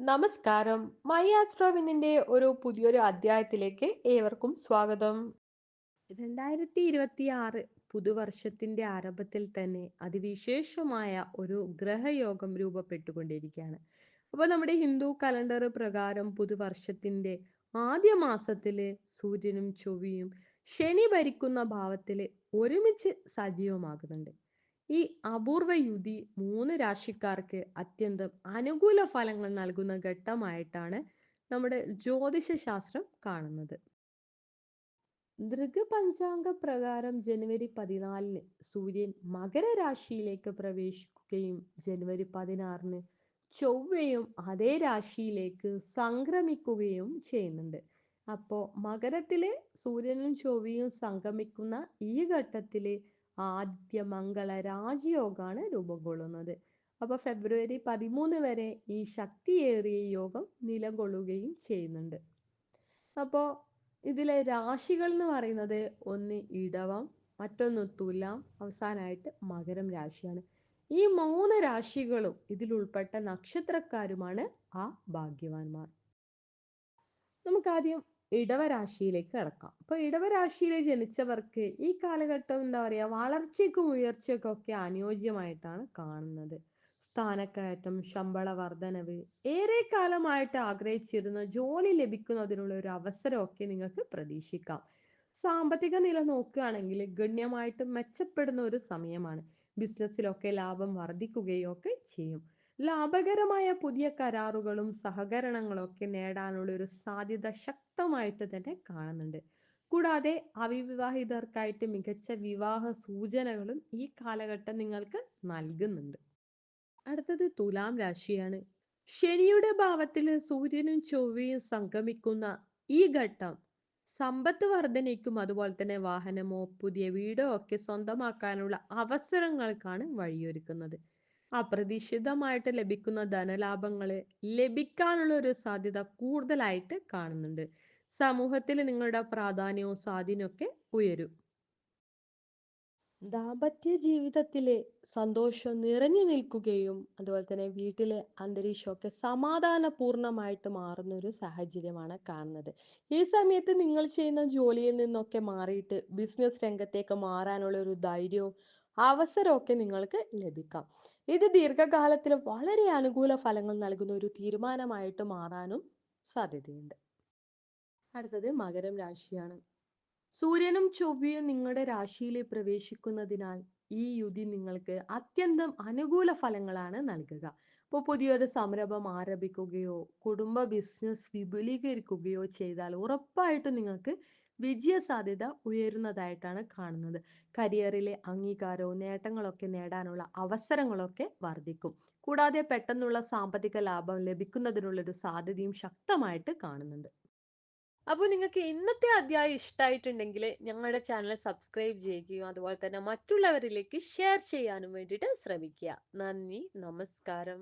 നമസ്കാരം. മൈ ആസ്ട്രോവിനിന്റെ ഒരു പുതിയൊരു അധ്യായത്തിലേക്ക് ഏവർക്കും സ്വാഗതം. രണ്ടായിരത്തി ഇരുപത്തി ആറ് പുതുവർഷത്തിന്റെ ആരംഭത്തിൽ തന്നെ അതിവിശേഷമായ ഒരു ഗ്രഹയോഗം രൂപപ്പെട്ടുകൊണ്ടിരിക്കുകയാണ്. അപ്പോൾ നമ്മുടെ ഹിന്ദു കലണ്ടർ പ്രകാരം പുതുവർഷത്തിന്റെ ആദ്യ മാസത്തിൽ സൂര്യനും ചൊവ്വയും ശനി ഭരിക്കുന്ന ഭാവത്തിൽ ഒരുമിച്ച് സജീവമാകുന്നുണ്ട്. ഈ അപൂർവ യുതി മൂന്ന് രാശിക്കാർക്ക് അത്യന്തം അനുകൂല ഫലങ്ങൾ നൽകുന്ന ഘട്ടമായിട്ടാണ് നമ്മുടെ ജ്യോതിഷ ശാസ്ത്രം കാണുന്നത്. ദൃഗപഞ്ചാംഗ പ്രകാരം ജനുവരി പതിനാലിന് സൂര്യൻ മകരരാശിയിലേക്ക് പ്രവേശിക്കുകയും ജനുവരി പതിനാറിന് ചൊവ്വയും അതേ രാശിയിലേക്ക് സംക്രമിക്കുകയും ചെയ്യുന്നുണ്ട്. അപ്പോൾ മകരത്തിലെ സൂര്യനും ചൊവ്വയും സംഗമിക്കുന്ന ഈ ഘട്ടത്തിൽ ആദ്യ മംഗള രാജയോഗമാണ് രൂപം കൊള്ളുന്നത് അപ്പോൾ ഫെബ്രുവരി പതിമൂന്ന് വരെ ഈ ശക്തിയേറിയ യോഗം നിലകൊള്ളുകയും ചെയ്യുന്നുണ്ട്. അപ്പോൾ ഇതിലെ രാശികൾ എന്ന് പറയുന്നത് ഒന്ന് ഇടവം മറ്റൊന്ന് തുലാം അവസാനമായിട്ട് മകരം രാശിയാണ്. ഈ മൂന്ന് രാശികളും ഇതിൽ ഉൾപ്പെട്ട നക്ഷത്രക്കാരുമാണ് ആ ഭാഗ്യവാന്മാർ. നമുക്കാദ്യം ഇടവരാശിയിലേക്ക് കടക്കാം. അപ്പൊ ഇടവരാശിയിൽ ജനിച്ചവർക്ക് ഈ കാലഘട്ടം എന്താ പറയാ വളർച്ചയ്ക്കും ഉയർച്ചയ്ക്കും ഒക്കെ അനുയോജ്യമായിട്ടാണ് കാണുന്നത്. സ്ഥാനക്കയറ്റം ശമ്പള വർധനവ് ഏറെ കാലമായിട്ട് ആഗ്രഹിച്ചിരുന്ന ജോലി ലഭിക്കുന്നതിനുള്ള ഒരു അവസരമൊക്കെ നിങ്ങൾക്ക് പ്രതീക്ഷിക്കാം. സാമ്പത്തിക നില നോക്കുകയാണെങ്കിൽ ഗണ്യമായിട്ട് മെച്ചപ്പെടുന്ന ഒരു സമയമാണ്. ബിസിനസ്സിലൊക്കെ ലാഭം വർദ്ധിക്കുകയൊക്കെ ചെയ്യും. ലാഭകരമായ പുതിയ കരാറുകളും സഹകരണങ്ങളും ഒക്കെ നേടാനുള്ള ഒരു സാധ്യത ശക്തമായിട്ട് തന്നെ കാണുന്നുണ്ട്. കൂടാതെ അവിവാഹിതർക്കായിട്ട് മികച്ച വിവാഹ സൂചനകളും ഈ കാലഘട്ടം നിങ്ങൾക്ക് നൽകുന്നുണ്ട്. അടുത്തത് തുലാം രാശിയാണ്. ശനിയുടെ ഭാവത്തിൽ സൂര്യനും ചൊവ്വയും സംഗമിക്കുന്ന ഈ ഘട്ടം സമ്പത്ത് വർധനയ്ക്കും അതുപോലെ തന്നെ വാഹനമോ പുതിയ വീടോ ഒക്കെ സ്വന്തമാക്കാനുള്ള അവസരങ്ങൾക്കാണ് വഴിയൊരുക്കുന്നത്. അപ്രതീക്ഷിതമായിട്ട് ലഭിക്കുന്ന ധനലാഭങ്ങൾ ലഭിക്കാനുള്ള ഒരു സാധ്യത കൂടുതലായിട്ട് കാണുന്നുണ്ട്. സമൂഹത്തിൽ നിങ്ങളുടെ പ്രാധാന്യവും സ്വാധീനവും ഒക്കെ ഉയരും. ദാമ്പത്യ ജീവിതത്തിലെ സന്തോഷം നിറഞ്ഞു നിൽക്കുകയും അതുപോലെ തന്നെ വീട്ടിലെ അന്തരീക്ഷമൊക്കെ സമാധാനപൂർണമായിട്ട് മാറുന്ന ഒരു സാഹചര്യമാണ് കാണുന്നത്. ഈ സമയത്ത് നിങ്ങൾ ചെയ്യുന്ന ജോലിയിൽ നിന്നൊക്കെ മാറിയിട്ട് ബിസിനസ് രംഗത്തേക്ക് മാറാനുള്ള ഒരു ധൈര്യവും അവസരമൊക്കെ നിങ്ങൾക്ക് ലഭിക്കാം. ഇത് ദീർഘകാലത്തിൽ വളരെ അനുകൂല ഫലങ്ങൾ നൽകുന്ന ഒരു തീരുമാനമായിട്ട് മാറാനും സാധ്യതയുണ്ട്. അടുത്തത് മകരം രാശിയാണ്. സൂര്യനും ചൊവ്വയും നിങ്ങളുടെ രാശിയിൽ പ്രവേശിക്കുന്നതിനാൽ ഈ യുതി നിങ്ങൾക്ക് അത്യന്തം അനുകൂല ഫലങ്ങളാണ് നൽകുക. ഇപ്പോൾ പുതിയൊരു സംരംഭം ആരംഭിക്കുകയോ കുടുംബ ബിസിനസ് വിപുലീകരിക്കുകയോ ചെയ്താൽ ഉറപ്പായിട്ടും നിങ്ങൾക്ക് വിജയ സാധ്യത ഉയരുന്നതായിട്ടാണ് കാണുന്നത്. കരിയറിലെ അംഗീകാരവും നേട്ടങ്ങളൊക്കെ നേടാനുള്ള അവസരങ്ങളൊക്കെ വർദ്ധിക്കും. കൂടാതെ പെട്ടെന്നുള്ള സാമ്പത്തിക ലാഭം ലഭിക്കുന്നതിനുള്ള ഒരു സാധ്യതയും ശക്തമായിട്ട് കാണുന്നുണ്ട്. അപ്പോൾ നിങ്ങൾക്ക് ഇന്നത്തെ അധ്യായം ഇഷ്ടമായിട്ടുണ്ടെങ്കിൽ ഞങ്ങളുടെ ചാനൽ സബ്സ്ക്രൈബ് ചെയ്യുകയും അതുപോലെ തന്നെ മറ്റുള്ളവരിലേക്ക് ഷെയർ ചെയ്യാനും വേണ്ടിയിട്ട് ശ്രമിക്കുക. നന്ദി. നമസ്കാരം.